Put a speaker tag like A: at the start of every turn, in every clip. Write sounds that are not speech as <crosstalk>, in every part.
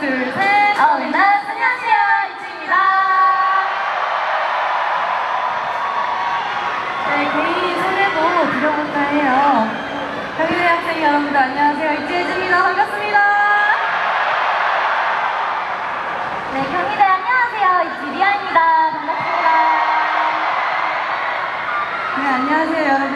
A: 둘, 셋. 어린아, 안녕하세요. 이치입니다. 네, 개인 소개도 드려볼까 해요. 경희대 학생 여러분들 안녕하세요. 이지혜입니다. 반갑습니다.
B: 네, 경희대 안녕하세요. 이지리아입니다. 반갑습니다.
A: 네, 안녕하세요. 여러분.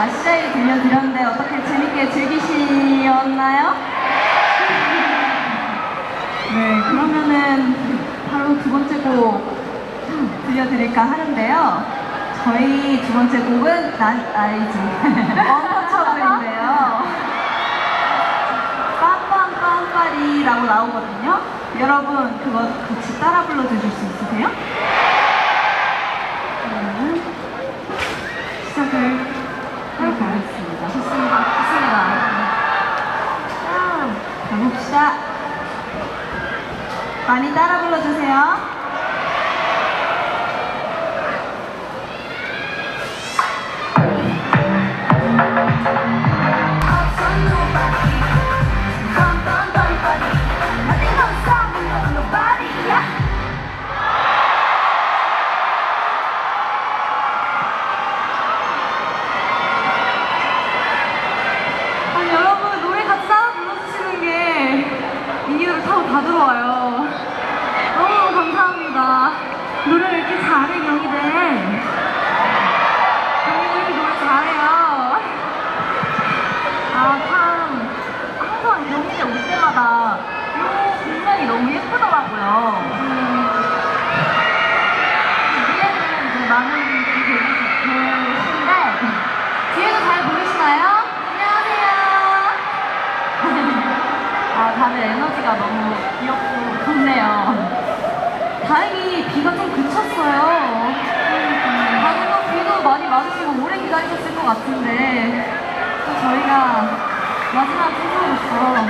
A: 곡으로 나시아이 들려드렸는데 어떻게 재밌게 즐기시었나요? <laughs> 네, 그러면은 바로 두 번째 곡 들려드릴까 하는데요. 저희 두 번째 곡은 나, 아이지. 원터처블인데요. 빰빰빰빠리라고 나오거든요. 여러분, 그거 같이 따라 불러주실 수 있으세요? 그러면 시작을 해보겠습니다. 좋습니다. 좋습니다. 자, 가봅시다. 많이 따라 불러주세요. 경희대 올 때마다 이 공간이 너무 예쁘더라고요. 음, 뒤에는 이제 많은 분들이 계신데, 뒤에도 잘 보이시나요? 안녕하세요. <laughs> 아, 다들 에너지가 너무 귀엽고 좋네요. 다행히 비가 좀 그쳤어요. 다들 또 비도 많이 맞으시고 오래 기다리셨을 것 같은데 또 저희가 마지막 순서로서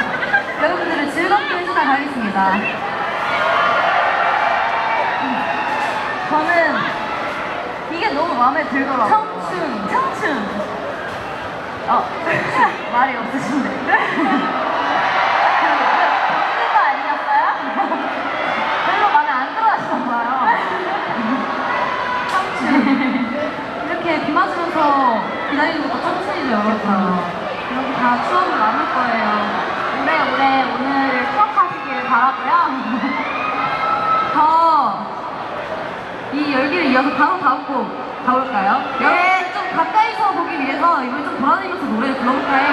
A: 여러분들을 즐겁게 해주다 가겠습니다. 저는 이게 너무 마음에 들더라고요. 청춘, 청춘. 어, 말이 없으신데. 그, 거 아니었어요? 별로 마음에 안 들어 하시나봐요. 청춘. 이렇게 비 맞으면서 기다리는 것도 청춘이죠, 여러분. 다 추억을 남을 거예요. 오래오래 오늘을 추억하시길 바라고요. <laughs> 더 이 열기를 이어서 바로 다음 곡 가볼까요? 네. 좀 가까이서 보기 위해서 이번에 좀 돌아다니면서 노래를 불러볼까 해요.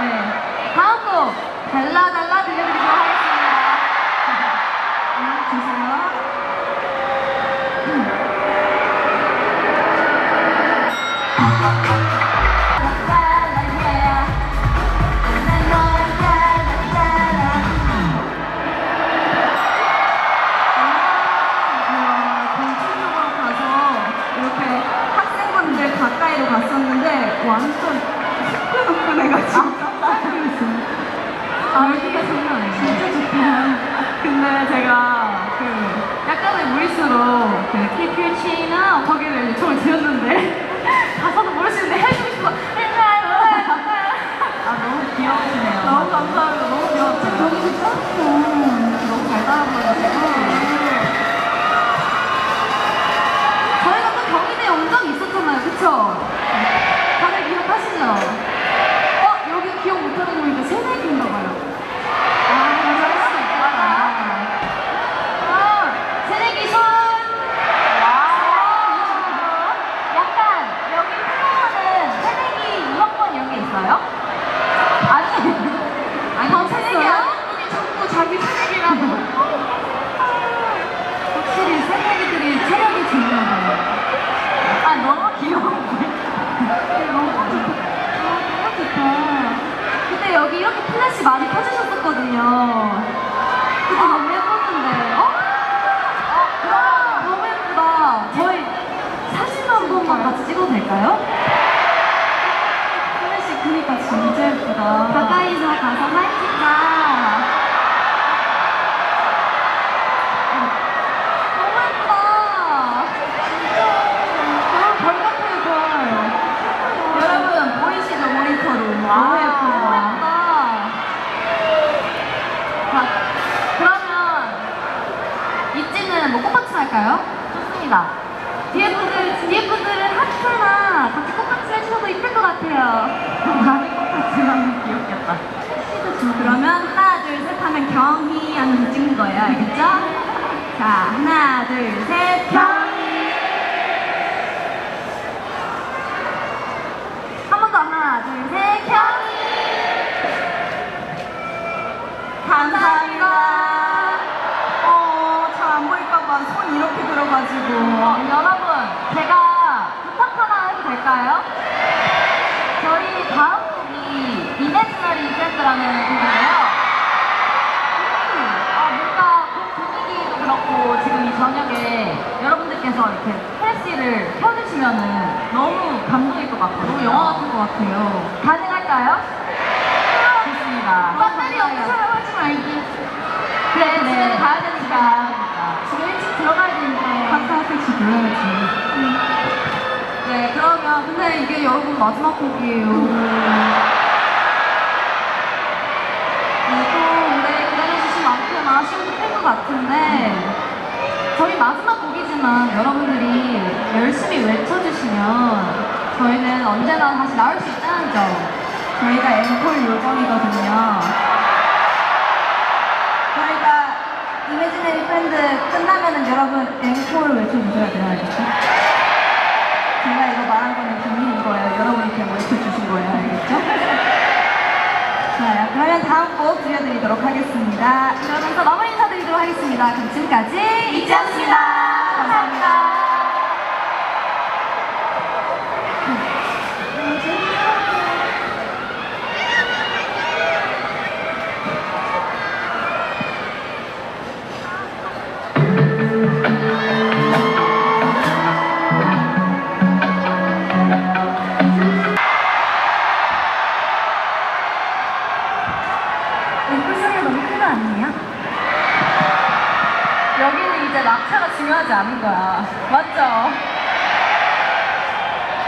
A: 네. 다음 곡 달라달라 들려드리도록 될까요? 소매씨 그니까 진짜 예쁘다.
B: 가까이서 가서 사진 찍자.
A: 너무 예쁘다. 너무 별 같아요, 별. 여러분, 보이시죠? 모니터로. 너무 예뻐요. 너무 예쁘다. 자, 그러면 이찌는 뭐 꽃받침 할까요? 좋습니다. 뒤에 분들, 뒤에 분들은 하트나 같이 꽃받침 해주셔도 이쁠 것 같아요. 나는 꽃받침 하면 귀엽겠다. 그러면 하나, 둘, 셋 하면 경희 하면 찍는 거예요. 알겠죠? 자, 하나, 둘, 셋, 경희. 한번 더 하나, 둘, 셋, 경희. 감사합니다. 어, 잘 안 보일까봐 손 이렇게 들어가지고. 어, 여러분, 제가 부탁 하나 해도 될까요? 저희 다음 곡이 이매지너리 샌드라는 곡인데요. 아, 뭔가 그 분위기도 그렇고 지금 이 저녁에 여러분들께서 이렇게 플래시를 켜주시면은 너무 감동일 것 같고 너무 영화 같은 것 같아요. 가능할까요? 좋습니다.
B: 배터리 없는 사람 하지 말기.
A: 그래, 집에 가야 되니까.
B: 지금 일찍 들어가야 되니까.
A: 카카 택시 불러야지. 네, 그러면 근데 이게 여러분 마지막 곡이에요. 네, 또 오래 기다려주신 만큼 아쉬움도 클것 같은데 곡이지만 여러분들이 열심히 외쳐주시면 저희는 언제나 다시 나올 수 있다는 점 저희가 앵콜 요정이거든요. 저희가 이매지너리 밴드 끝나면은 여러분 앵콜 외쳐주셔야 돼요, 알겠죠? 제가 이거 말한 거는 비밀인 거예요. 여러분이 그냥 외쳐주신 거예요, 알겠죠? 자, 그러면 다음 곡 들려드리도록 하겠습니다. 그러면서 마무리 인사드리도록 하겠습니다. 그럼 지금까지 이지였습니다. 여기는 이제 막차가 중요하지 않은 거야. 맞죠?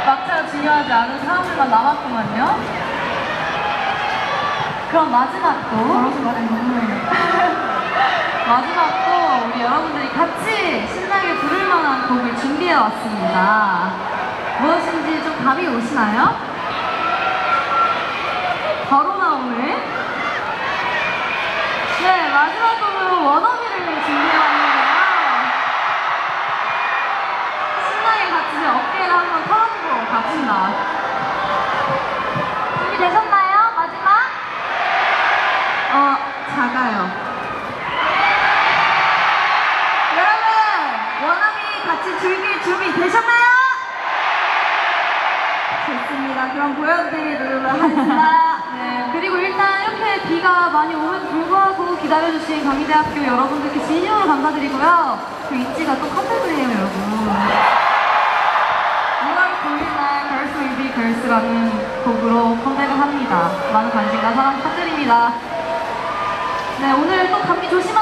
A: 막차가 중요하지 않은 사람들만 남았구만요. 그럼 마지막도. <laughs> 마지막도 우리 여러분들이 같이 신나게 부를 만한 곡을 준비해 왔습니다. 무엇인지 좀 감이 오시나요? 바로 나오네. 네, 마지막 곡으로 원어비를 준비해 왔는데요. 신나게 같이 이제 어깨를 한번 털어주고 갑시다. 준비되셨나요? 마지막? 어, 작아요. 여러분, 원어비 같이 즐길 준비 되셨나요? 좋습니다. 그럼 보여드리도록 하겠습니다. 네, 그리고 일단 이렇게 비가 많이 오면 불구하고 기다려주신 경희대학교 여러분들께 진심으로 감사드리고요. 그 있지가 또 해요, 여러분. 6월 9일날 Girls Will Be Girls라는 곡으로 컴백을 합니다. 많은 관심과 사랑 부탁드립니다. 네, 오늘 또 감기 조심